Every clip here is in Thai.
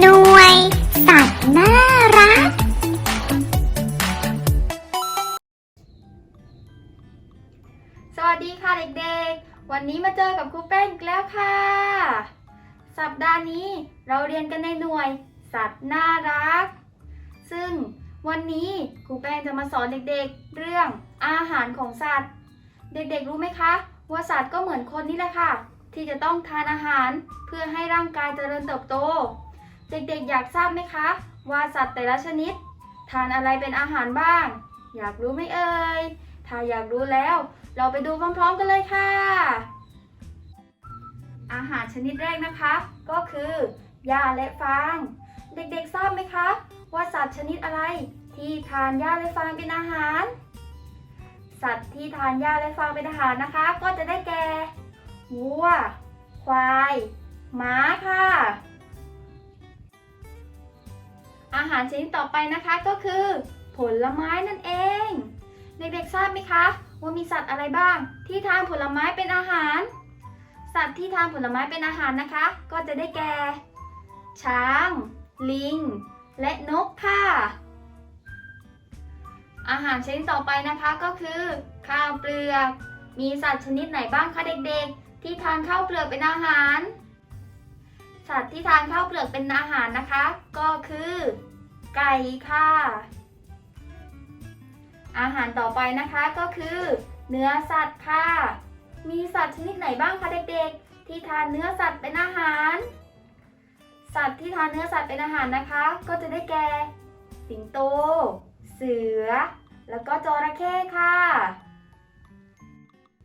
หน่วยสัตว์น่ารัก สวัสดีค่ะเด็กๆ วันนี้มาเจอกับครูแป้งอีกแล้วค่ะ สัปดาห์นี้เราเรียนกันในหน่วย สัตว์น่ารัก ซึ่งวันนี้ครูแป้งจะมาสอนเด็กๆ เรื่องอาหารของสัตว์ เด็กๆรู้ไหมคะ ว่าสัตว์ก็เหมือนคนนี่แหละค่ะ ที่จะต้องทานอาหารเพื่อให้ร่างกายเจริญเติบโต เด็กๆอยากทราบไหมคะ ว่าสัตว์แต่ละชนิด ทานอะไรเป็นอาหารบ้าง อยากรู้ไหมเอ่ยถ้าอยากรู้แล้ว เราไปดูพร้อมๆกันเลยค่ะ อาหารชนิดแรกนะคะ ก็คือหญ้าและฟาง เด็กๆทราบไหมคะ ว่าสัตว์ชนิดอะไรที่ทานหญ้าและฟางเป็นอาหาร สัตว์ที่ทานหญ้าและฟางเป็นอาหารนะคะ ก็จะได้แก่วัว ควาย ม้าค่ะ อาหารชนิดต่อไปนะคะก็คือ ผลไม้นั่นเอง เด็กๆทราบไหมคะ ว่ามีสัตว์อะไรบ้าง ที่ทานผลไม้เป็นอาหาร สัตว์ที่ทานผลไม้เป็นอาหารนะคะ ก็จะได้แก่ช้าง ลิง และนกค่ะ อาหารชนิดต่อไปนะคะก็คือ ข้าวเปลือก มีสัตว์ชนิดไหนบ้างคะเด็กๆ ที่ทานข้าวเปลือกเป็นอาหาร สัตว์ที่ทานข้าวเปลือกเป็นอาหารนะคะ ก็คือ ไก่ค่ะ อาหารต่อไปนะคะก็คือ เนื้อสัตว์ค่ะ มีสัตว์ชนิดไหนบ้างคะเด็กๆ ที่ทานเนื้อสัตว์เป็นอาหาร สัตว์ที่ทานเนื้อสัตว์เป็นอาหารนะคะ ก็จะได้แก่ สิงโต เสือ แล้วก็จระเข้ค่ะ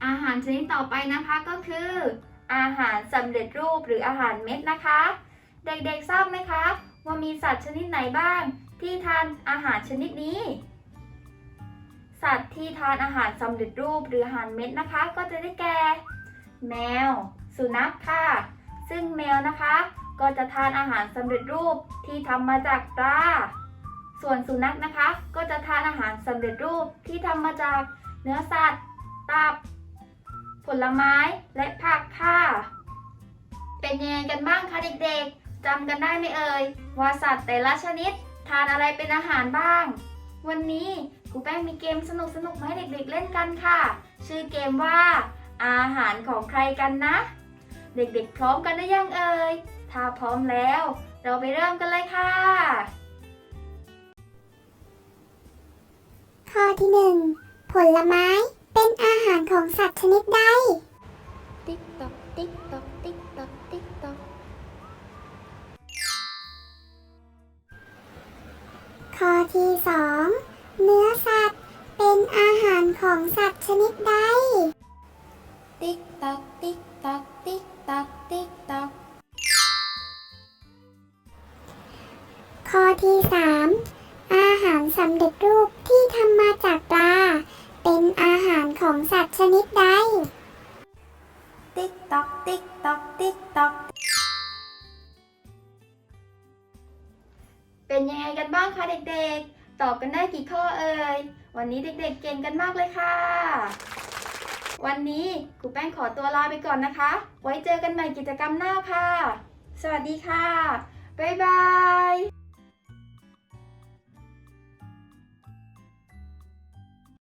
อาหารชนิดต่อไปนะคะก็คือ อาหารสำเร็จรูปหรืออาหารเม็ดนะคะ เด็กๆทราบไหมคะ ว่ามีสัตว์ชนิดไหนบ้าง ที่ทานอาหารชนิดนี้ สัตว์ที่ทานอาหารสำเร็จรูปหรืออาหารเม็ดนะคะ ก็จะได้แก่ แมว สุนัขค่ะ ซึ่งแมวนะคะ ก็จะทานอาหารสำเร็จรูปที่ทำมาจากปลา ส่วนสุนัขนะคะ ก็จะทานอาหารสำเร็จรูปที่ทำมาจากเนื้อสัตว์ ตับ ผลไม้และผักค่ะ เป็นยังไงกันบ้างคะเด็กๆจำกันได้ไหมเอ่ยว่าสัตว์แต่ละชนิดทานอะไรเป็นอาหารบ้าง วันนี้ครูแป้งมีเกมสนุกๆมาให้เด็กๆเล่นกันค่ะ ชื่อเกมว่า อาหารของใครกันนะ เด็กๆ พร้อมกันหรือยังเอ่ย ถ้าพร้อมแล้ว เราไปเริ่มกันเลยค่ะ ข้อที่หนึ่งผลไม้เป็นอาหารของสัตว์ชนิดใด ติ๊กตอกติ๊กตอกติ๊กตอกติ๊กตอกข้อที่สองเนื้อสัตว์เป็นอาหารของสัตว์ชนิดใด ติ๊กตอกติ๊กตอกติ๊กตอกติ๊กตอกข้อที่สามอาหารสำเร็จรูปที่ทำมาจากปลา เป็นอาหารของสัตว์ชนิดใด ติ๊กตอกติ๊กตอกติ๊กตอกเป็นยังไงกันบ้างคะเด็กๆ ตอบกันได้กี่ข้อเอ่ย วันนี้เด็กๆเก่งกันมากเลยค่ะ วันนี้ครูแป้งขอตัวลาไปก่อนนะคะ ไว้เจอกันใหม่กิจกรรมหน้าค่ะ สวัสดีค่ะ บ๊ายบาย